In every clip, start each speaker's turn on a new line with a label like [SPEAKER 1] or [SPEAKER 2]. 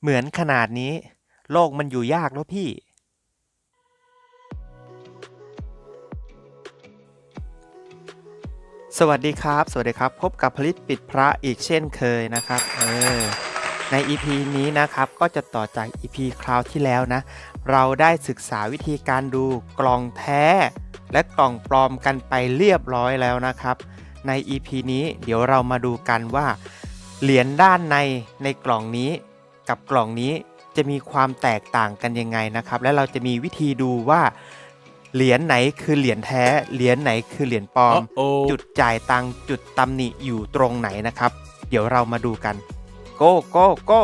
[SPEAKER 1] เหมือนขนาดนี้ โลกมันอยู่ยากแล้วพี่ สวัสดีครับ สวัสดีครับ พบกับผลิตปิดพระอีกเช่นเคยนะครับ เออ ใน EP นี้นะครับ ก็จะต่อจาก EP คราวที่แล้วนะ เราได้ศึกษาวิธีการดูกล่องแท้ และกล่องปลอมกันไปเรียบร้อยแล้วนะครับ ใน EP นี้เดี๋ยวเรามาดูกันว่า เหรียญด้านในในกล่องนี้ กับกล่องนี้จะมีความแตกต่างกันยังไงนะครับ และเราจะมีวิธีดูว่าเหรียญไหนคือเหรียญแท้ เหรียญไหนคือเหรียญปลอม
[SPEAKER 2] Uh-oh.
[SPEAKER 1] จุดจ่ายตังค์จุดตำหนิอยู่ตรงไหนนะครับ เดี๋ยวเรามาดูกัน go go go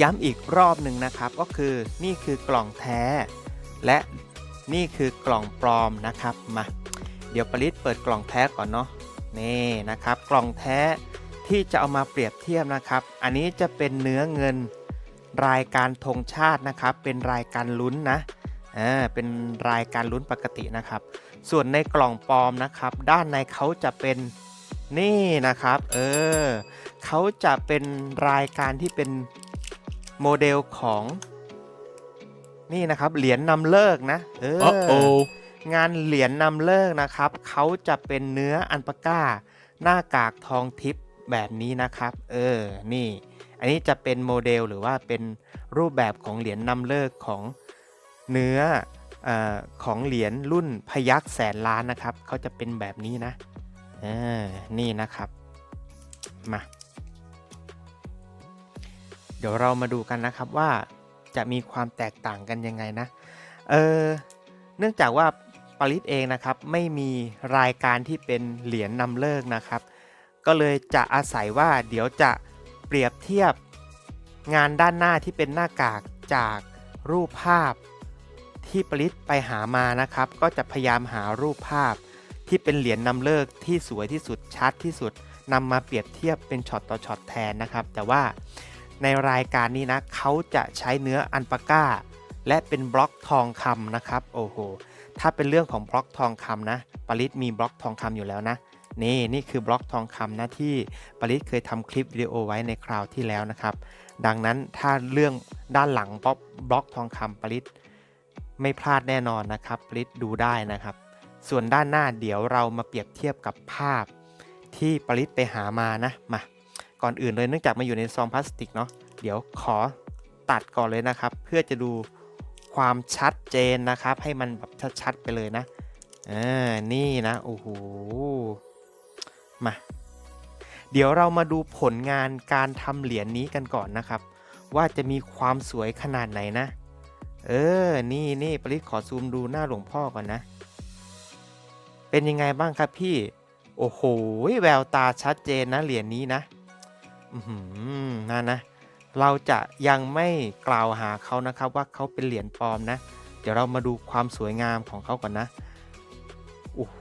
[SPEAKER 1] ย้ำอีกรอบหนึ่งนะครับ ก็คือนี่คือกล่องแท้ และนี่คือกล่องปลอมนะครับมาเดี๋ยวปริศเปิดกล่องแท้ก่อนเนาะนี่นะครับ กล่องแท้ ที่จะเอามาเปรียบเทียบนะครับ อันนี้จะเป็นเนื้อเงินรายการธงชาตินะครับ เป็นรายการลุ้นนะอ่าเป็นรายการลุ้นปกตินะครับ ส่วนในกล่องปลอมนะครับ ด้านในเขาจะเป็นนี่นะครับ เออเขาจะเป็นรายการที่เป็นโมเดลของนี่นะครับเหรียญนำเลิกนะ เออ
[SPEAKER 2] Uh-oh.
[SPEAKER 1] งานเหรียญนำเลิกนะครับ เขาจะเป็นเนื้ออันปาก้า หน้ากากทองทิพย์ แบบนี้นะครับ เออ นี่ อันนี้จะเป็นโมเดลหรือว่าเป็นรูปแบบของเหรียญนำเลิกของเนื้ออของเหรียญรุ่นพยักแสนล้านนะครับเขาจะเป็นแบบนี้นะเออนี่นะครับ มา เดี๋ยวเรามาดูกันนะครับว่าจะมีความแตกต่างกันยังไงนะ เออ เนื่องจากว่าปริศเองนะครับ ไม่มีรายการที่เป็นเหรียญนำเลิกนะครับ ก็เลยจะอาศัยว่าเดี๋ยวจะเปรียบเทียบงานด้านหน้าที่เป็นหน้ากากจากรูปภาพที่ปริศไปหามานะครับ ก็จะพยายามหารูปภาพที่เป็นเหรียญนำเลิกที่สวยที่สุดชัดที่สุดนำมาเปรียบเทียบเป็นช็อตต่อช็อตแทนนะครับ แต่ว่าในรายการนี้นะเขาจะใช้เนื้ออันปาก้า และเป็นบล็อกทองคำนะครับ โอ้โห ถ้าเป็นเรื่องของบล็อกทองคำนะปริศมีบล็อกทองคำอยู่แล้วนะ นี่นี่คือบล็อกทองคำนะที่ปริศเคยทำคลิปวิดีโอไว้ในคราวที่แล้วนะครับ ดังนั้นถ้าเรื่องด้านหลังบล็อกบล็อกทองคำปริศไม่พลาดแน่นอนนะครับปริศดูได้นะครับ ส่วนด้านหน้าเดี๋ยวเรามาเปรียบเทียบกับภาพที่ปริศไปหามานะมาก่อนอื่นเลยเนื่องจากมาอยู่ในซองพลาสติกเนาะเดี๋ยวขอตัดก่อนเลยนะครับ เพื่อจะดูความชัดเจนนะครับ ให้มันแบบชัดๆไปเลยนะอ่านี่นะโอ้โห มา เดี๋ยวเรามาดูผลงานการทำเหรียญนี้กันก่อนนะครับ ว่าจะมีความสวยขนาดไหนนะ เออ นี่นี่ปริศขอซูมดูหน้าหลวงพ่อก่อนนะ เป็นยังไงบ้างครับพี่ โอ้โห แววตาชัดเจนนะเหรียญนี้นะ อือหือนั่นนะ เราจะยังไม่กล่าวหาเขานะครับว่าเขาเป็นเหรียญปลอมนะ เดี๋ยวเรามาดูความสวยงามของเขาก่อนนะ โอ้โห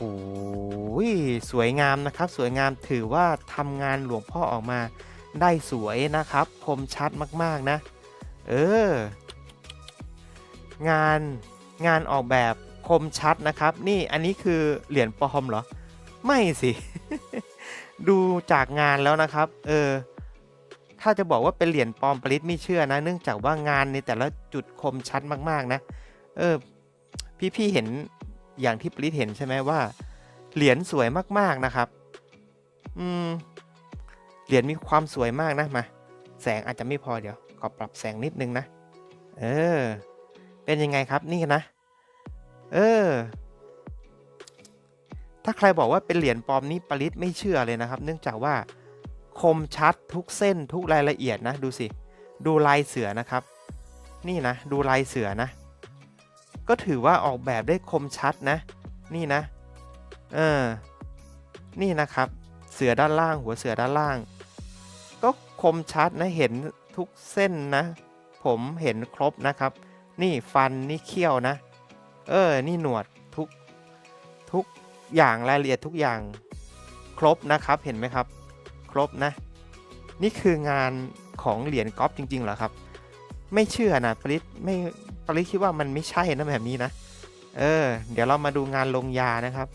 [SPEAKER 1] สวยงามนะครับ สวยงามถือว่าทำงานหลวงพ่อออกมาได้สวยนะครับ คมชัดมากๆนะ เออ งานงานออกแบบคมชัดนะครับ นี่อันนี้คือเหรียญปลอมเหรอ ไม่สิ ดูจากงานแล้วนะครับ เออ ถ้าจะบอกว่าเป็นเหรียญปลอมปริศไม่เชื่อนะ เนื่องจากว่างานในแต่ละจุดคมชัดมากๆนะ เออ พี่ๆเห็น อย่างที่ปริศเห็นใช่ไหมว่า เหรียญสวยมากๆนะครับ อืม เหรียญมีความสวยมากนะมา แสงอาจจะไม่พอเดี๋ยว ขอปรับแสงนิดนึงนะ เออ เป็นยังไงครับนี่นะ เออ ถ้าใครบอกว่าเป็นเหรียญปลอมนี่ปริศไม่เชื่อเลยนะครับ เนื่องจากว่าคมชัดทุกเส้นทุกรายละเอียดนะ ดูสิ ดูลายเสือนะครับ นี่นะ ดูลายเสือนะ ก็ถือว่าออกแบบได้คมชัดนะ นี่นะ เออ นี่นะครับ เสือด้านล่างหัวเสือด้านล่าง ก็คมชัดนะเห็นทุกเส้นนะ ผมเห็นครบนะครับ นี่ฟันนี่เขี้ยวนะ เออ นี่หนวดทุกทุกอย่างรายละเอียดทุกอย่างครบนะครับเห็นไหมครับ ครบนะ นี่คืองานของเหรียญก๊อฟจริงๆเหรอครับ ไม่เชื่อนะปริศไม่ ปริศคิดว่ามันไม่ใช่นะแบบนี้นะ เออ เดี๋ยวเรามาดูงานลงยานะครับ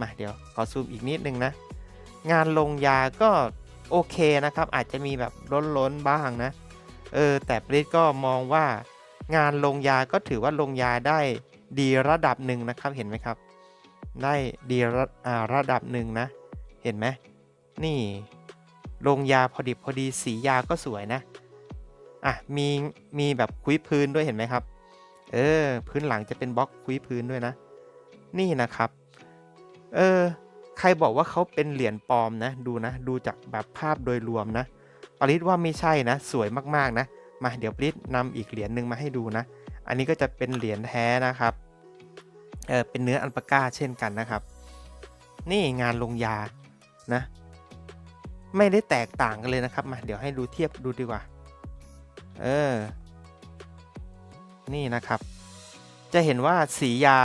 [SPEAKER 1] มาเดี๋ยวขอซูมอีกนิดนึงนะ งานลงยาก็โอเคนะครับ อาจจะมีแบบล้นๆบ้างนะ เออ แต่ปริศก็มองว่างานลงยาก็ถือว่าลงยาได้ดีระดับหนึ่งนะครับ เห็นไหมครับ ได้ดีระระดับหนึ่งนะ เห็นไหมนี่ลงยาพอดิบพอดีสียาก็สวยนะ อะ มี มีแบบคุยพื้นด้วยเห็นไหมครับ เออ พื้นหลังจะเป็นบล็อกคุยพื้นด้วยนะ นี่นะครับ เออ ใครบอกว่าเขาเป็นเหรียญปลอมนะ ดูนะ ดูจากแบบภาพโดยรวมนะ ปริศว่าไม่ใช่นะ สวยมากๆนะ มาเดี๋ยวปริศนำอีกเหรียญหนึ่งมาให้ดูนะ อันนี้ก็จะเป็นเหรียญแท้นะครับ เออ เป็นเนื้ออัลปาก้าเช่นกันนะครับ นี่งานลงยา นะ ไม่ได้แตกต่างกันเลยนะครับ มาเดี๋ยวให้ดูเทียบดูดีกว่า เออ นี่นะครับ จะเห็นว่าสียา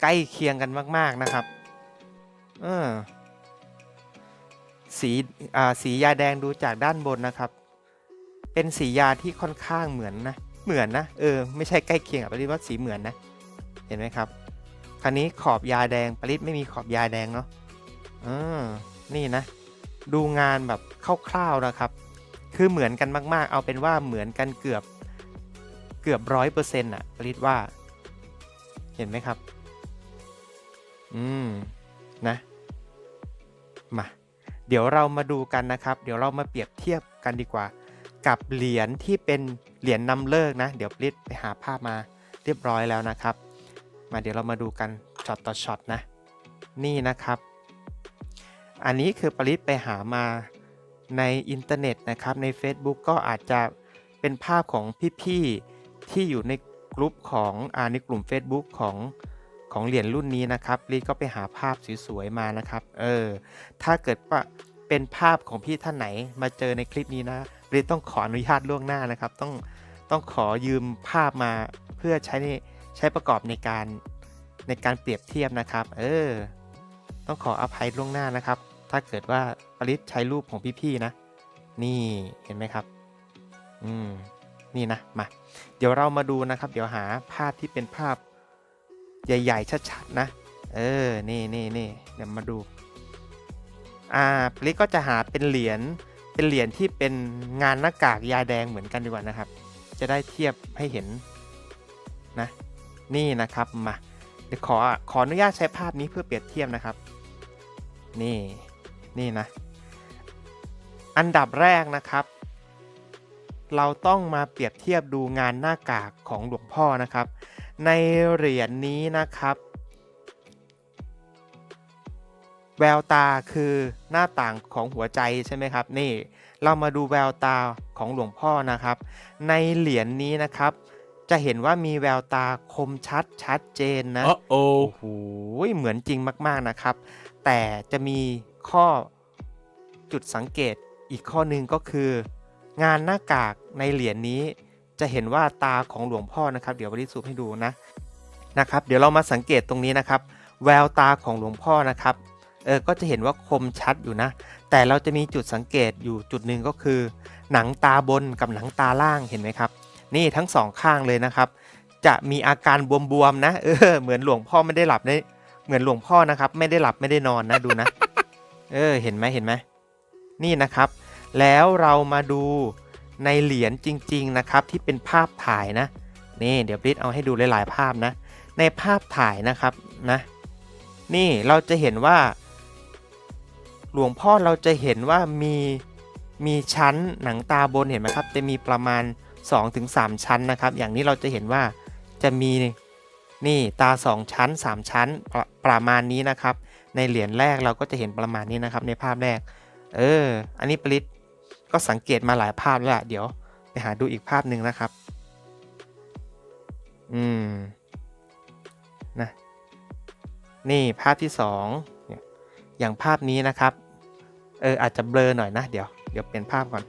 [SPEAKER 1] ใกล้เคียงกันมาก ๆนะครับเออสีอ่าสียาแดงดูจากด้านบนนะครับ เป็นสียาที่ค่อนข้างเหมือนนะเหมือนนะเออไม่ใช่ใกล้เคียงกับปริศว่าสีเหมือนนะเห็นไหมครับ คราวนี้ขอบยาแดงปริศไม่มีขอบยาแดงเนาะอ่านี่นะ ดูงานแบบคร่าวๆนะครับ คือเหมือนกันมากๆ เอาเป็นว่าเหมือนกันเกือบ กือบร้อยเปอร์เซ็นต์อะปริศว่า เห็นไหมครับ อืม นะ มา เดี๋ยวเรามาดูกันนะครับ เดี๋ยวเรามาเปรียบเทียบกันดีกว่า กับเหรียญที่เป็นเหรียญนำเลิกนะ เดี๋ยวปริศไปหาภาพมาเรียบร้อยแล้วนะครับ มาเดี๋ยวเรามาดูกันช็อตต่อช็อตนะ นี่นะครับ อันนี้คือปริศไปหามาในอินเทอร์เน็ตนะครับ ใน Facebook ก็อาจจะเป็นภาพของพี่ๆ ที่อยู่ในกลุ่มของอในกลุ่ม Facebook ของของเหรียญรุ่นนี้นะครับปริศก็ไปหาภาพสวยๆมานะครับ เออ ถ้าเกิดว่าเป็นภาพของพี่ท่านไหนมาเจอในคลิปนี้นะปริศต้องขออนุญาตล่วงหน้านะครับ ต้องต้องขอยืมภาพมาเพื่อใช้ในใช้ประกอบในการในการเปรียบเทียบนะครับ เออ ต้องขออภัยล่วงหน้านะครับ ถ้าเกิดว่าปริศใช้รูปของพี่ๆนะ นี่เห็นไหมครับ อืม นี่นะ มา เดี๋ยวเรามาดูนะครับ เดี๋ยวหาภาพที่เป็นภาพใหญ่ ๆ ชัดๆนะ เออ นี่นี่นี่เดี๋ยวมาดู อ่าปริศก็จะหาเป็นเหรียญ เป็นเหรียญที่เป็นงานหน้ากากยาแดงเหมือนกันดีกว่านะครับ จะได้เทียบให้เห็นนะ นี่นะครับ มา เดี๋ยวขอ ขออนุญาตใช้ภาพนี้เพื่อเปรียบเทียบนะครับ นี่ นี่นะ อันดับแรกนะครับ เราต้องมาเปรียบเทียบดูงานหน้ากากของหลวงพ่อนะครับ ในเหรียญนี้นะครับ แววตาคือหน้าต่างของหัวใจใช่ไหมครับ นี่เรามาดูแววตาของหลวงพ่อนะครับ ในเหรียญนี้นะครับ จะเห็นว่ามีแววตาคมชัดชัดเจนนะ
[SPEAKER 2] Uh
[SPEAKER 1] โอ้
[SPEAKER 2] oh.
[SPEAKER 1] โหเหมือนจริงมากๆนะครับ แต่จะมีข้อจุดสังเกตอีกข้อหนึ่งก็คือ งานหน้ากากในเหรียญนี้ จะเห็นว่าตาของหลวงพ่อนะครับ เดี๋ยวบริสุทธิ์ให้ดูนะนะครับ เดี๋ยวเรามาสังเกตตรงนี้นะครับ แววตาของหลวงพ่อนะครับเออก็จะเห็นว่าคมชัดอยู่นะ แต่เราจะมีจุดสังเกตอยู่จุดหนึ่งก็คือ หนังตาบนกับหนังตาล่างเห็นไหมครับ นี่ทั้งสองข้างเลยนะครับ จะมีอาการบวมๆนะ เออ เหมือนหลวงพ่อไม่ได้หลับได้เหมือนหลวงพ่อนะครับ ไม่ได้หลับไม่ได้นอนนะดูนะ เออ เห็นไหมเห็นไหมนี่นะครับ แล้วเรามาดูในเหรียญจริง ๆ นะครับ ที่เป็นภาพถ่ายนะ นี่เดี๋ยวบริษเอาให้ดูหลาย ๆ ภาพนะ ในภาพถ่ายนะครับนะนี่เราจะเห็นว่า หลวงพ่อเราจะเห็นว่ามีมีชั้นหนังตาบนเห็นไหมครับ จะมีประมาณ 2-3 ชั้นนะครับ อย่างนี้เราจะเห็นว่าจะมีนี่ตา 2 ชั้น 3 ชั้นประประมาณนี้นะครับ ในเหรียญแรกเราก็จะเห็นประมาณนี้นะครับในภาพแรก เออ อันนี้ปริศ ก็สังเกตมาหลายภาพแล้วล่ะเดี๋ยวไปหาดูอีกภาพหนึ่งนะครับ อืมนะนี่ภาพที่สองเนี่ยอย่างภาพนี้นะครับ เอออาจจะเบลอหน่อยนะ เดี๋ยวเดี๋ยวเปลี่ยนภาพก่อน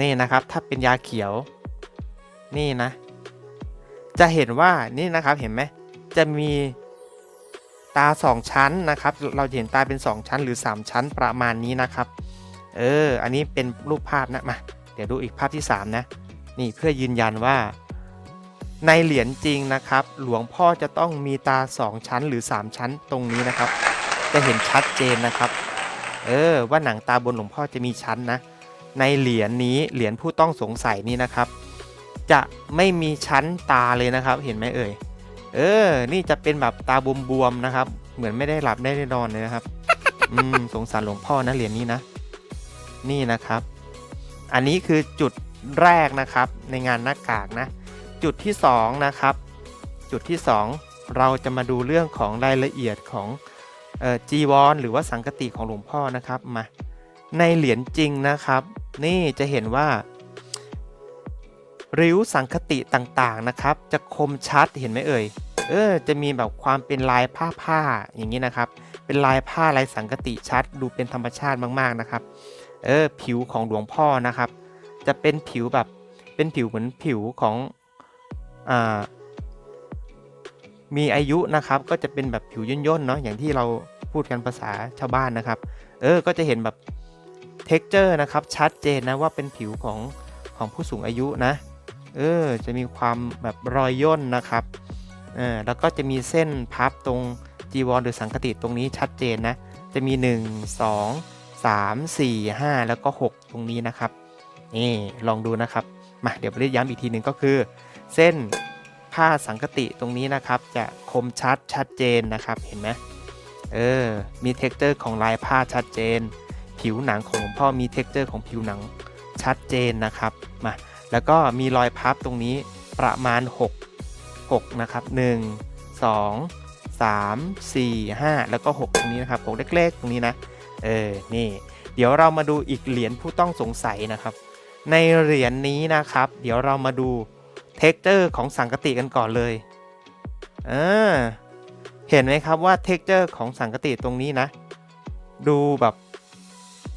[SPEAKER 1] นี่นะครับถ้าเป็นยาเขียว นี่นะ จะเห็นว่านี่นะครับเห็นไหมจะมี ตาสองชั้นนะครับ เราเห็นตาเป็นสองชั้นหรือสามชั้นประมาณนี้นะครับ เออ อันนี้เป็นรูปภาพนะมา เดี๋ยวดูอีกภาพที่สามนะ นี่เพื่อยืนยันว่า ในเหรียญจริงนะครับ หลวงพ่อจะต้องมีตาสองชั้นหรือสามชั้นตรงนี้นะครับ จะเห็นชัดเจนนะครับ เออ ว่าหนังตาบนหลวงพ่อจะมีชั้นนะ ในเหรียญนี้ เหรียญผู้ต้องสงสัยนี่นะครับ จะไม่มีชั้นตาเลยนะครับ เห็นไหมเอ่ย เออ นี่จะเป็นแบบตาบวมๆนะครับ เหมือนไม่ได้หลับไม่ได้นอนเลยนะครับ อืม สงสารหลวงพ่อนะเหรียญนี้นะ นี่นะครับ อันนี้คือจุดแรกนะครับ ในงานหน้ากากนะ จุดที่สองนะครับ จุดที่สองเราจะมาดูเรื่องของรายละเอียดของจีวรหรือว่าสังกติของหลวงพ่อนะครับมา ในเหรียญจริงนะครับ นี่จะเห็นว่า ริ้วสังคติต่างๆนะครับ จะคมชัดเห็นไหมเอ่ยเออจะมีแบบความเป็นลายผ้าผ้าๆอย่างนี้นะครับ เป็นลายผ้าลายสังกติชัด ดูเป็นธรรมชาติมากๆนะครับ เออผิวของหลวงพ่อนะครับ จะเป็นผิวแบบเป็นผิวเหมือนผิวของอ่ามีอายุนะครับ ก็จะเป็นแบบผิวย่นๆเนาะอย่างที่เราพูดกันภาษาชาวบ้านนะครับ เออก็จะเห็นแบบเท็กเจอร์นะครับชัดเจนนะว่าเป็นผิวของของผู้สูงอายุนะ เออจะมีความแบบรอยย่นนะครับเออแล้วก็จะมีเส้นพับตรงจีวรหรือสังคติตรงนี้ชัดเจนนะ จะมี 1 2 3 4 5 แล้วก็ 6 ตรงนี้นะครับนี่ลองดูนะครับ มาเดี๋ยวไปย้ำอีกทีหนึ่งก็คือ เส้นผ้าสังคติตรงนี้นะครับ จะคมชัดชัดเจนนะครับเห็นไหมเออมีเท็กเจอร์ของลายผ้าชัดเจน ผิวหนังของหลวงพ่อมีเท็กเจอร์ของผิวหนังชัดเจนนะครับมา แล้วก็มีรอยพับตรงนี้ประมาณ 6 6 นะครับ 1 2 3 4 5 แล้วก็ 6 ตรงนี้นะครับ6เล็กๆ ตรงนี้นะ เออ นี่ เดี๋ยวเรามาดูอีกเหรียญผู้ต้องสงสัยนะครับ ในเหรียญนี้นะครับ เดี๋ยวเรามาดูเท็กเจอร์ของสังกติกันก่อนเลยเออเห็นไหมครับว่าเท็กเจอร์ของสังกติตรงนี้นะ ดูแบบ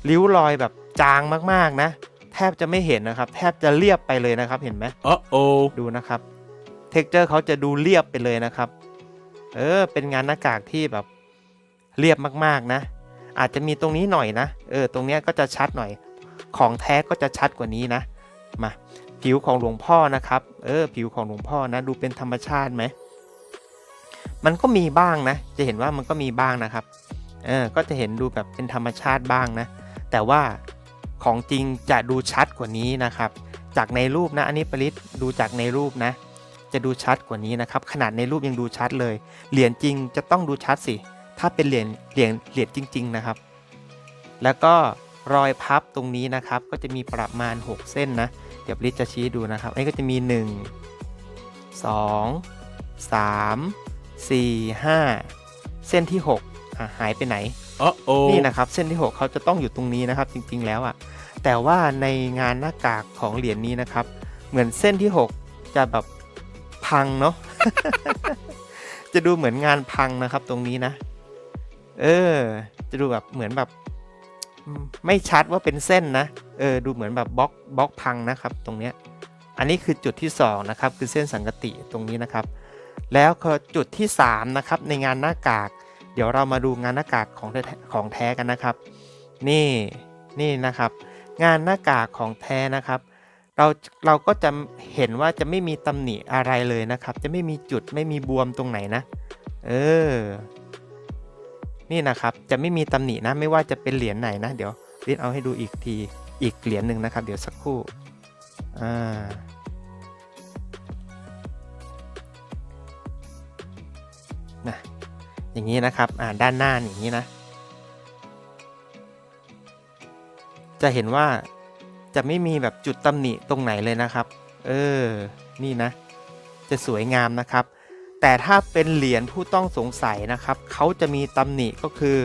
[SPEAKER 1] ริ้วรอยแบบจางมากๆนะ ทบจะไม่เห็นนะครับ แทบจะเรียบไปเลยนะครับเห็นไหม
[SPEAKER 2] Uh-oh.
[SPEAKER 1] ดูนะครับเท็กเจอร์เขาจะดูเรียบไปเลยนะครับ เออ เป็นงานหน้ากากที่แบบเรียบมากๆนะ อาจจะมีตรงนี้หน่อยนะ เออ ตรงเนี้ยก็จะชัดหน่อย ของแท้ก็จะชัดกว่านี้นะ มา ผิวของหลวงพ่อนะครับ เออ ผิวของหลวงพ่อนะ ดูเป็นธรรมชาติไหม มันก็มีบ้างนะ จะเห็นว่ามันก็มีบ้างนะครับ เออ ก็จะเห็นดูแบบเป็นธรรมชาติบ้างนะ แต่ว่า ของจริงจะดูชัดกว่านี้นะครับ จากในรูปนะอันนี้ปริศดูจากในรูปนะ จะดูชัดกว่านี้นะครับ ขนาดในรูปยังดูชัดเลย เหรียญจริงจะต้องดูชัดสิ ถ้าเป็นเหรียญเหรียญเหรียญจริง ๆ นะครับ แล้วก็รอยพับตรงนี้นะครับ ก็จะมีประมาณ 6 เส้นนะ เดี๋ยวปริศจะชี้ดูนะครับ อันนี้ก็จะมี 1 2 3 4 5 เส้นที่6หายไปไหน
[SPEAKER 2] Uh-oh.
[SPEAKER 1] นี่นะครับเส้นที่ 6 เขาจะต้องอยู่ตรงนี้นะครับ จริงๆแล้วอะ่ะแต่ว่าในงานหน้ากากของเหรียญนี้นะครับ เหมือนเส้นที่ 6 จะแบบพังเนาะจะดูเหมือนงานพังนะครับ ตรงนี้นะ เออ จะดูแบบเหมือนแบบ ไม่ชัดว่าเป็นเส้นนะเออดูเหมือนแบบบล็อกบล็อกพังนะครับ ตรงเนี้ยอันนี้คือจุดที่ 2 นะครับ คือเส้นสังกติตรงนี้นะครับ แล้วก็จุดที่ 3 นะครับ ในงานหน้ากาก เดี๋ยวเรามาดูงานหน้ากากของของแท้กันนะครับ นี่นี่นะครับ งานหน้ากากของแท้นะครับ เราเราก็จะเห็นว่าจะไม่มีตำหนิอะไรเลยนะครับ จะไม่มีจุดไม่มีบวมตรงไหนนะ เออ นี่นะครับจะไม่มีตำหนินะ ไม่ว่าจะเป็นเหรียญไหนนะ เดี๋ยวรินเอาให้ดูอีกทีอีกเหรียญหนึ่งนะครับ เดี๋ยวสักครู่อ่า อย่างนี้นะครับอ่าด้านหน้าอย่างนี้นะ จะเห็นว่าจะไม่มีแบบจุดตำหนิตรงไหนเลยนะครับ เออ นี่นะ จะสวยงามนะครับ แต่ถ้าเป็นเหรียญผู้ต้องสงสัยนะครับ เขาจะมีตำหนิก็คือ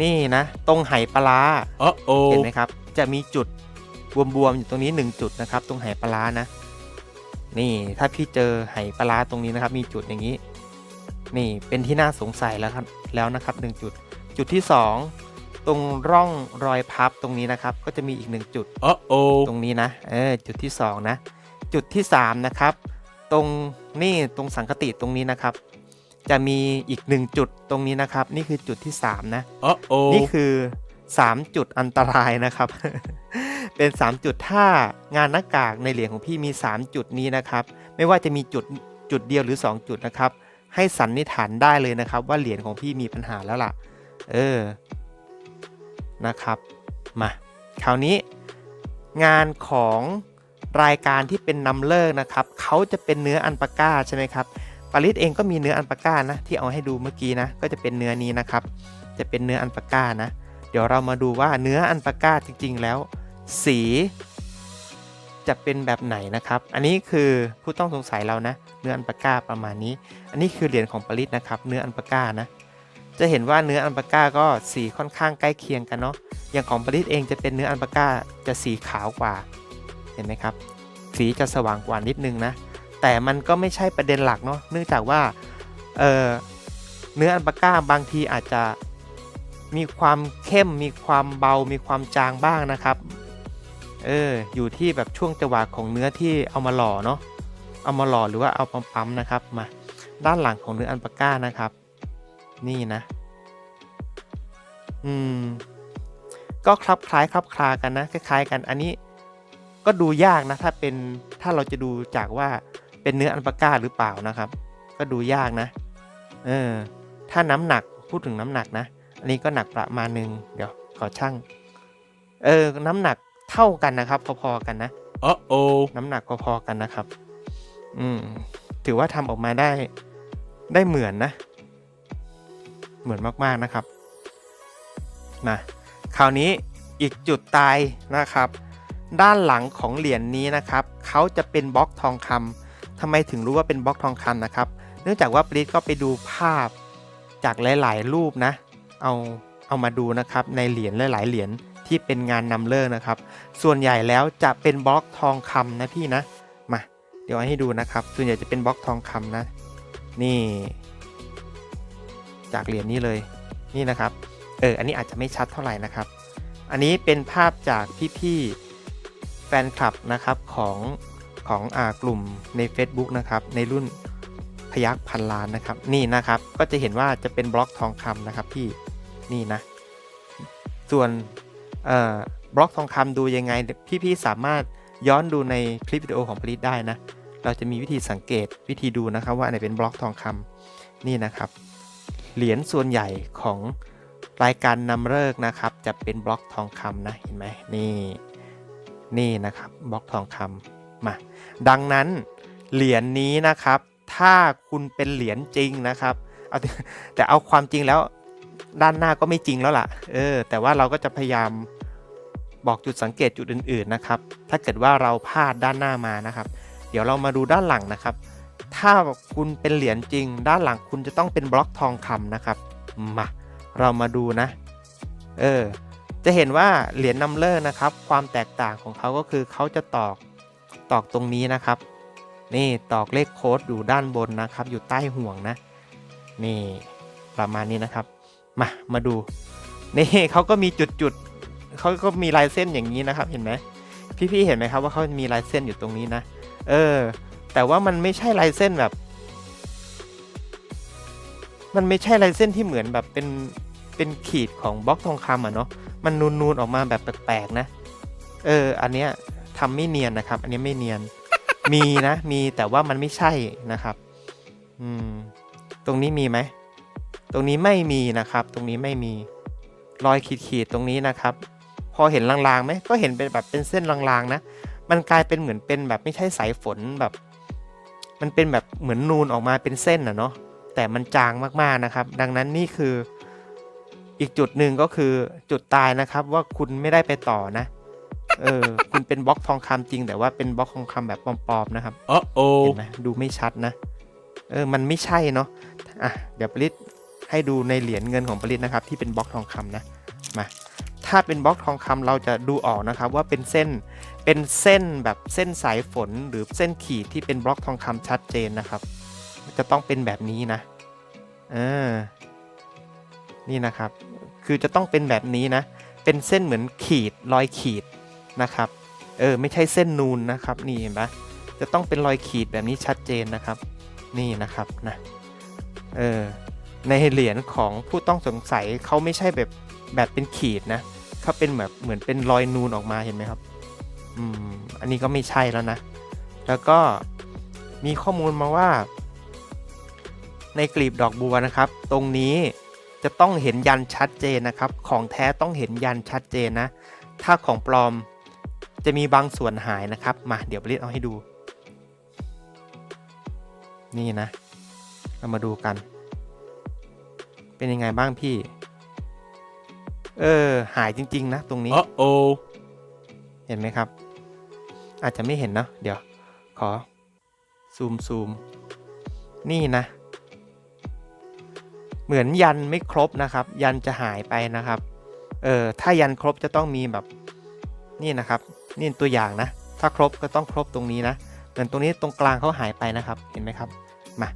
[SPEAKER 1] นี่นะ ตรงไหปลาร้าเห็นไหม
[SPEAKER 2] Uh-oh.
[SPEAKER 1] ครับ จะมีจุดบวมๆอยู่ตรงนี้ 1 จุดนะครับ ตรงไหปลาร้านะ นี่ถ้าพี่เจอไหปลาร้าตรงนี้นะครับ มีจุดอย่างนี้ นี่เป็นที่น่าสงสัยแล้วครับแล้วนะครับ1จุด จุดที่ 2 ตรงร่องรอยพับตรงนี้นะครับ ก็จะมีอีก 1 จุด
[SPEAKER 2] Uh-oh.
[SPEAKER 1] ตรงนี้นะเออจุดที่ 2 นะ จุดที่ 3 นะครับ ตรงนี่ตรงสังคติตรงนี้นะครับ จะมีอีก 1 จุดตรงนี้นะครับ นี่คือจุดที่ 3 นะ
[SPEAKER 2] Uh-oh.
[SPEAKER 1] นี่คือ 3 จุดอันตรายนะครับ เป็น 3 จุดถ้างานหน้ากากในเหรียญของพี่มี 3 จุดนี้นะครับ ไม่ว่าจะมีจุดจุดเดียวหรือ 2 จุดนะครับ ให้สันนิษฐานได้เลยนะครับ ว่าเหรียญของพี่มีปัญหาแล้วล่ะ เออ นะครับ มา คราวนี้งานของรายการที่เป็นนำเลิกนะครับ เขาจะเป็นเนื้ออันปาก้าใช่ไหมครับปาริสเองก็มีเนื้ออันปาก้านะ ที่เอาให้ดูเมื่อกี้นะ ก็จะเป็นเนื้อนี้นะครับ จะเป็นเนื้ออันปาก้านะ เดี๋ยวเรามาดูว่าเนื้ออันปาก้าจริง ๆ แล้ว สี จะเป็นแบบไหนนะครับ อันนี้คือผู้ต้องสงสัยเรานะ เนื้ออันปาก้าประมาณนี้ อันนี้คือเหรียญของปาริสนะครับ เนื้ออันปาก้านะ จะเห็นว่าเนื้ออันปาก้าก็สีค่อนข้างใกล้เคียงกันเนาะ อย่างของปาริสเองจะเป็นเนื้ออันปาก้าจะสีขาวกว่า เห็นไหมครับ สีจะสว่างกว่านิดนึงนะ แต่มันก็ไม่ใช่ประเด็นหลักเนาะ เนื่องจากว่า เออเนื้ออันปาก้าบางทีอาจจะมีความเข้ม มีความเบา มีความจางบ้างนะครับ เออ อยู่ที่แบบช่วงจังหวะของเนื้อที่เอามาหล่อเนาะ เอามาหล่อหรือว่าเอาปั๊มๆนะครับ มา ด้านหลังของเนื้ออันปาก้านะครับ นี่นะ อืม ก็คลับคล้ายคลับคลากันนะ คล้ายๆกัน อันนี้ก็ดูยากนะ ถ้าเป็นถ้าเราจะดูจากว่าเป็นเนื้ออันปาก้าหรือเปล่านะครับ ก็ดูยากนะ เออ ถ้าน้ำหนักพูดถึงน้ำหนักนะ อันนี้ก็หนักประมาณหนึ่งเดี๋ยวขอช่างเออ น้ำหนัก เท่ากันนะครับ พอๆกันนะ
[SPEAKER 2] Uh-oh.
[SPEAKER 1] น้ำหนักพอๆกันนะครับ อืม ถือว่าทำออกมาได้ได้เหมือนนะ เหมือนมากๆนะครับมาคราวนี้อีกจุดตายนะครับ ด้านหลังของเหรียญนนี้นะครับเขาจะเป็นบล็อกทองคำทำไมถึงรู้ว่าเป็นบล็อกทองคำนะครับ เนื่องจากว่าปริศก็ไปดูภาพจากหลาย ๆ รูปนะ เอาเอามาดูนะครับในเหรียญหลาย ๆ เหรียญ ที่เป็นงานนำเลิกนะครับ ส่วนใหญ่แล้วจะเป็นบล็อกทองคำนะพี่นะ มา เดี๋ยวให้ดูนะครับ ส่วนใหญ่จะเป็นบล็อกทองคำนะ นี่ จากเหรียญนี้เลย นี่นะครับ เออ อันนี้อาจจะไม่ชัดเท่าไหร่นะครับ อันนี้เป็นภาพจากพี่ๆแฟนคลับนะครับของของอากลุ่มใน Facebook นะครับ ในรุ่นพยักพันล้านนะครับ นี่นะครับ ก็จะเห็นว่าจะเป็นบล็อกทองคำนะครับพี่ นี่นะ ส่วน บล็อกทองคำดูยังไง พี่ๆสามารถย้อนดูในคลิปวิดีโอของผลิตได้นะ เราจะมีวิธีสังเกตวิธีดูนะครับว่าอันไหนเป็นบล็อกทองคำนี่นะครับ เหรียญส่วนใหญ่ของรายการนำเลิกนะครับ จะเป็นบล็อกทองคำนะเห็นไหมนี่นี่นะครับบล็อกทองคำมาดังนั้นเหรียญนนี้นะครับ ถ้าคุณเป็นเหรียญจริงนะครับเอาแต่เอาความจริงแล้วด้านหน้าก็ไม่จริงแล้วล่ะเออแต่ว่าเราก็จะพยายาม บอกจุดสังเกตจุดอื่นๆนะครับ ถ้าเกิดว่าเราพลาดด้านหน้ามานะครับ เดี๋ยวเรามาดูด้านหลังนะครับ ถ้าคุณเป็นเหรียญจริง ด้านหลังคุณจะต้องเป็นบล็อกทองคำนะครับ มาเรามาดูนะ เออ จะเห็นว่าเหรียญนัมเลอร์นะครับ ความแตกต่างของเขาก็คือเขาจะตอกตอกตรงนี้นะครับ นี่ตอกเลขโค้ดอยู่ด้านบนนะครับ อยู่ใต้ห่วงนะ นี่ประมาณนี้นะครับ มา มาดู นี่เขาก็มีจุดๆ เขาก็มีลายเส้นอย่างนี้นะครับ เห็นไหมพี่ๆเห็นไหมครับว่าเขามีลายเส้นอยู่ตรงนี้นะ เออ แต่ว่ามันไม่ใช่ลายเส้นแบบ มันไม่ใช่ลายเส้นที่เหมือนแบบเป็นเป็นขีดของบล็อกทองคำอะเนาะมันนูนๆออกมาแบบแปลกๆนะ เออ อันเนี้ยทำไม่เนียนนะครับ อันนี้ไม่เนียน มีนะ มีแต่ว่ามันไม่ใช่นะครับ อืม ตรงนี้มีไหม ตรงนี้ไม่มีนะครับ ตรงนี้ไม่มี รอยขีดๆตรงนี้นะครับ พอเห็นลางๆไหมก็เห็นเป็นแบบเป็นเส้นลางๆนะ มันกลายเป็นเหมือนเป็นแบบไม่ใช่สายฝนแบบ มันเป็นแบบเหมือนนูนออกมาเป็นเส้นอะเนาะแต่มันจางมากๆนะครับ ดังนั้นนี่คืออีกจุดหนึ่งก็คือจุดตายนะครับว่าคุณไม่ได้ไปต่อนะเออคุณเป็นบล็อกทองคำจริง แต่ว่าเป็นบล็อกทองคำแบบปลอมๆนะครับเห็
[SPEAKER 2] Uh-oh.
[SPEAKER 1] นไหมดูไม่ชัดนะ เออมันไม่ใช่เนาะอะเดี๋ยวปริศให้ดูในเหรียญเงินของปริศนะครับ ที่เป็นบล็อกทองคำนะมา ถ้าเป็นบล็อกทองคำเราจะดูออกนะครับว่าเป็นเส้นเป็นเส้นแบบเส้นสายฝนหรือเส้นขีดที่เป็นบล็อกทองคำชัดเจนนะครับ จะต้องเป็นแบบนี้นะเออนี่นะครับ คือจะต้องเป็นแบบนี้นะ เป็นเส้นเหมือนขีดรอยขีดนะครับ เออไม่ใช่เส้นนูนนะครับนี่เห็นปะจะต้องเป็นรอยขีดแบบนี้ชัดเจนนะครับ นี่นะครับนะเออในเหรียญของผู้ต้องสงสัยเขาไม่ใช่แบบแบบเป็นขีดนะ เขาเป็นแบบเหมือนเป็นรอยนูนออกมาเห็นไหมครับ อืม อันนี้ก็ไม่ใช่แล้วนะ แล้วก็มีข้อมูลมาว่า ในกลีบดอกบัวนะครับ ตรงนี้จะต้องเห็นยันชัดเจนนะครับ ของแท้ต้องเห็นยันชัดเจนนะ ถ้าของปลอมจะมีบางส่วนหายนะครับ มาเดี๋ยวบริษเอาให้ดู นี่นะ เรามาดูกัน เป็นยังไงบ้างพี่ เออ หายจริง ๆ นะ ตรงนี้
[SPEAKER 2] Uh oh.
[SPEAKER 1] เห็นไหมครับ อาจจะไม่เห็นเนอะเดี๋ยว ขอ ซูมซูม นี่นะ เหมือนยันไม่ครบนะครับ ยันจะหายไปนะครับ เออ ถ้ายันครบจะต้องมีแบบ นี่นะครับ นี่ตัวอย่างนะ ถ้าครบก็ต้องครบตรงนี้นะ เหมือนตรงนี้ตรงกลางเขาหายไปนะครับ เห็นไหมครับ มา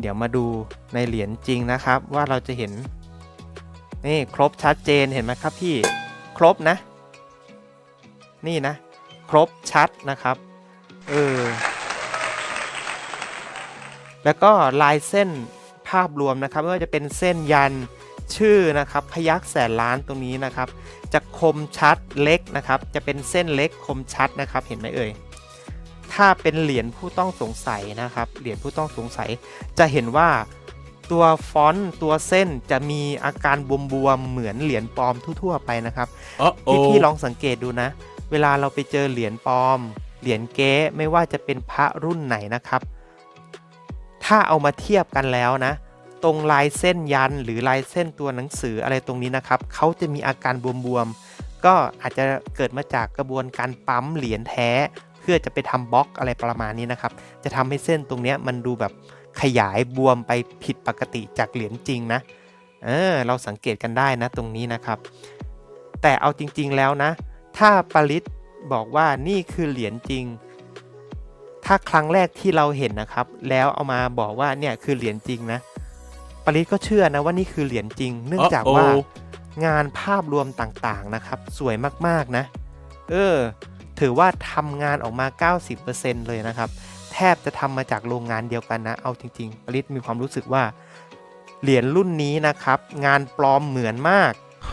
[SPEAKER 1] เดี๋ยวมาดูในเหรียญจริงนะครับ ว่าเราจะเห็น นี่ครบชัดเจนเห็นไหมครับพี่ ครบนะ นี่นะ ครบชัดนะครับ เออ แล้วก็ลายเส้นภาพรวมนะครับไม่ว่าจะเป็นเส้นยันชื่อนะครับพยักแสนล้านตรงนี้นะครับ จะคมชัดเล็กนะครับ จะเป็นเส้นเล็กคมชัดนะครับเห็นไหมเอ่ยถ้าเป็นเหรียญผู้ต้องสงสัยนะครับ เหรียญผู้ต้องสงสัยจะเห็นว่า ตัวฟอนต์ตัวเส้นจะมีอาการบวมๆเหมือนเหรียญปลอมทั่วๆไปนะครับ
[SPEAKER 2] Uh
[SPEAKER 1] พี่พี่ล
[SPEAKER 2] oh.
[SPEAKER 1] องสังเกตดูนะ เวลาเราไปเจอเหรียญปลอม เหรียญเก๊ไม่ว่าจะเป็นพระรุ่นไหนนะครับ ถ้าเอามาเทียบกันแล้วนะ ตรงลายเส้นยันหรือลายเส้นตัวหนังสืออะไรตรงนี้นะครับเขาจะมีอาการบวมๆก็อาจจะเกิดมาจากกระบวนการปั๊มเหรียญแท้ เพื่อจะไปทำบล็อกอะไรประมาณนี้นะครับ จะทำให้เส้นตรงเนี้ยมันดูแบบ ขยายบวมไปผิดปกติจากเหรียญจริงนะเออเราสังเกตกันได้นะตรงนี้นะครับ แต่เอาจริง ๆแล้วนะ ถ้าปริศบอกว่านี่คือเหรียญจริง ถ้าครั้งแรกที่เราเห็นนะครับ แล้วเอามาบอกว่าเนี่ยคือเหรียญจริงนะ ปริศก็เชื่อนะว่านี่คือเหรียญจริง เนื่องจากว่า
[SPEAKER 2] Uh-oh
[SPEAKER 1] งานภาพรวมต่างๆนะครับ สวยมากๆนะ เออ ถือว่าทำงานออกมา 90%เลยนะครับ แทบจะทำมาจากโรงงานเดียวกันนะ เอาจริงๆปริศมีความรู้สึกว่า เหรียญรุ่นนี้นะครับ งานปลอมเหมือนมาก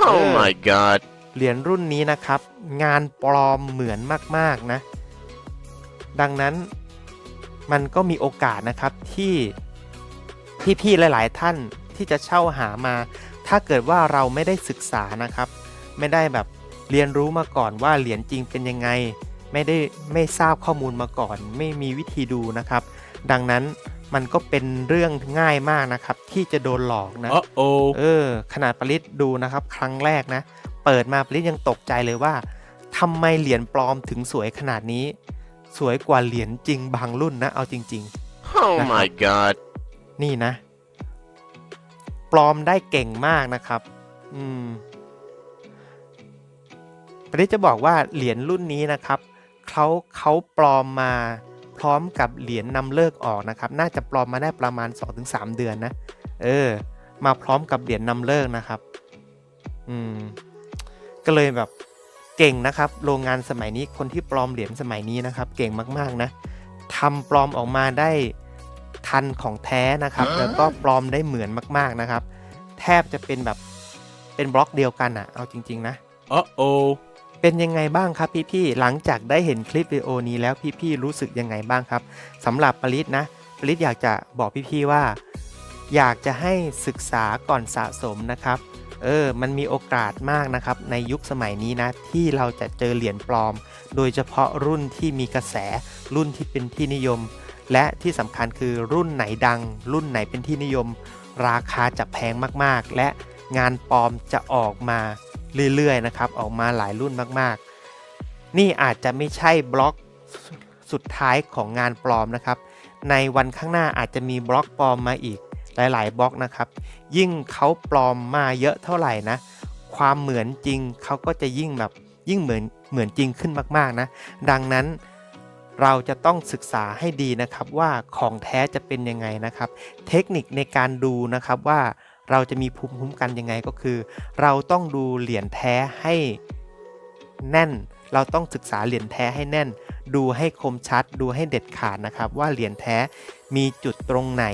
[SPEAKER 2] Oh my god.
[SPEAKER 1] เหรียญรุ่นนี้นะครับ งานปลอมเหมือนมากๆนะ ดังนั้นมันก็มีโอกาสนะครับที่พี่ๆหลาย ๆ ท่านที่จะเช่าหามา ถ้าเกิดว่าเราไม่ได้ศึกษานะครับ ไม่ได้แบบเรียนรู้มาก่อนว่าเหรียญจริงเป็นยังไง ไม่ได้ไม่ทราบข้อมูลมาก่อน ไม่มีวิธีดูนะครับ ดังนั้นมันก็เป็นเรื่องง่ายมากนะครับ ที่จะโดนหลอกนะ
[SPEAKER 2] Uh oh.
[SPEAKER 1] เออ ขนาดปริศดูนะครับ ครั้งแรกนะ เปิดมาปริศยังตกใจเลยว่าทำไมเหรียญปลอมถึงสวยขนาดนี้ สวยกว่าเหรียญจริงบางรุ่นนะ เอาจริง
[SPEAKER 2] Oh my god.
[SPEAKER 1] ๆ นี่นะ ปลอมได้เก่งมากนะครับ อืมปริศจะบอกว่าเหรียญรุ่นนี้นะครับ เขาเขาปลอมมาพร้อมกับเหรียญนำเลิกออกนะครับ น่าจะปลอมมาได้ประมาณ 2-3 เดือนนะ เออ มาพร้อมกับเหรียญนำเลิกนะครับ อืม ก็เลยแบบเก่งนะครับ โรงงานสมัยนี้คนที่ปลอมเหรียญสมัยนี้นะครับ เก่งมากๆนะทำปลอมออกมาได้ทันของแท้นะครับ แล้วก็ปลอมได้เหมือนมากๆนะครับ แทบจะเป็นแบบเป็นบล็อกเดียวกันอะเอาจริง ๆ นะ
[SPEAKER 2] Uh oh.
[SPEAKER 1] เป็นยังไงบ้างครับพี่ๆ หลังจากได้เห็นคลิปวิดีโอนี้แล้วพี่ๆ รู้สึกยังไงบ้างครับสำหรับปริศนะปริศอยากจะบอกพี่ๆ ว่า อยากจะให้ศึกษาก่อนสะสมนะครับ เออ มันมีโอกาสมากนะครับ ในยุคสมัยนี้นะ ที่เราจะเจอเหรียญปลอม โดยเฉพาะรุ่นที่มีกระแส รุ่นที่เป็นที่นิยม และที่สำคัญคือรุ่นไหนดัง รุ่นไหนเป็นที่นิยม ราคาจะแพงมากๆ และงานปลอมจะออกมา เรื่อยๆนะครับออกมาหลายรุ่นมากๆ นี่อาจจะไม่ใช่บล็อกสุดท้ายของงานปลอมนะครับ ในวันข้างหน้าอาจจะมีบล็อกปลอมมาอีกหลายๆบล็อกนะครับ ยิ่งเขาปลอมมาเยอะเท่าไหร่นะ ความเหมือนจริงเขาก็จะยิ่งแบบยิ่งเหมือนเหมือนจริงขึ้นมากๆนะ ดังนั้นเราจะต้องศึกษาให้ดีนะครับว่าของแท้จะเป็นยังไงนะครับ เทคนิคในการดูนะครับว่า เราจะมีภูมิคุ้มกันยังไงก็คือ เราต้องดูเหรียญแท้ให้แน่น เราต้องศึกษาเหรียญแท้ให้แน่น ดูให้คมชัด ดูให้เด็ดขาดนะครับ ว่าเหรียญแท้มีจุดตรงไหน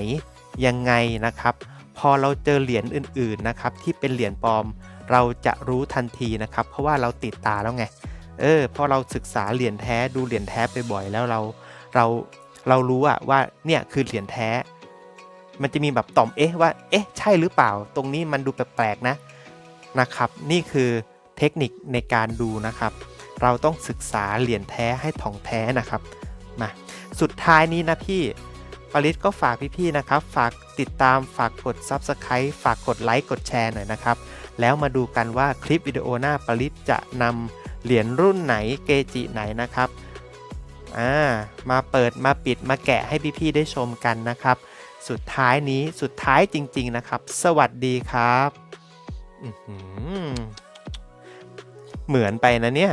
[SPEAKER 1] ยังไงนะครับ พอเราเจอเหรียญอื่นๆนะครับที่เป็นเหรียญปลอม เราจะรู้ทันทีนะครับ เพราะว่าเราติดตาแล้วไงเออพอเราศึกษาเหรียญแท้ดูเหรียญแท้ไปบ่อยแล้วเราเราเรารู้อะว่าเนี่ยคือเหรียญแท้ มันจะมีแบบต่อมเอ๊ะว่าเอ๊ะใช่หรือเปล่า ตรงนี้มันดูแปลกๆนะนะครับ นี่คือเทคนิคในการดูนะครับ เราต้องศึกษาเหรียญแท้ให้ถ่องแท้นะครับมาสุดท้ายนี้นะพี่ปริศก็ฝากพี่ๆนะครับ ฝากติดตามฝากกด Subscribe ฝากกดไลค์กดแชร์หน่อยนะครับ แล้วมาดูกันว่าคลิปวิดีโอหน้าปริศจะนำเหรียญรุ่นไหนเกจิไหนนะครับอ่ามาเปิดมาปิดมาแกะให้พี่ๆได้ชมกันนะครับ สุดท้ายนี้สุดท้ายจริง ๆ นะครับ สวัสดีครับเหมือนไปนะเนี่ย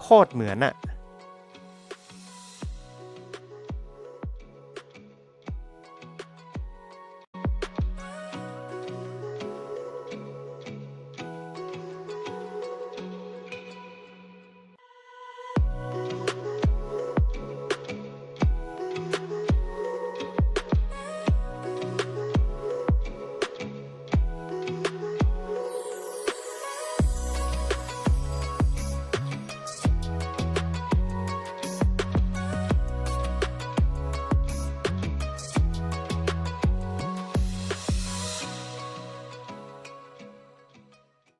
[SPEAKER 1] โคตรเหมือนอะ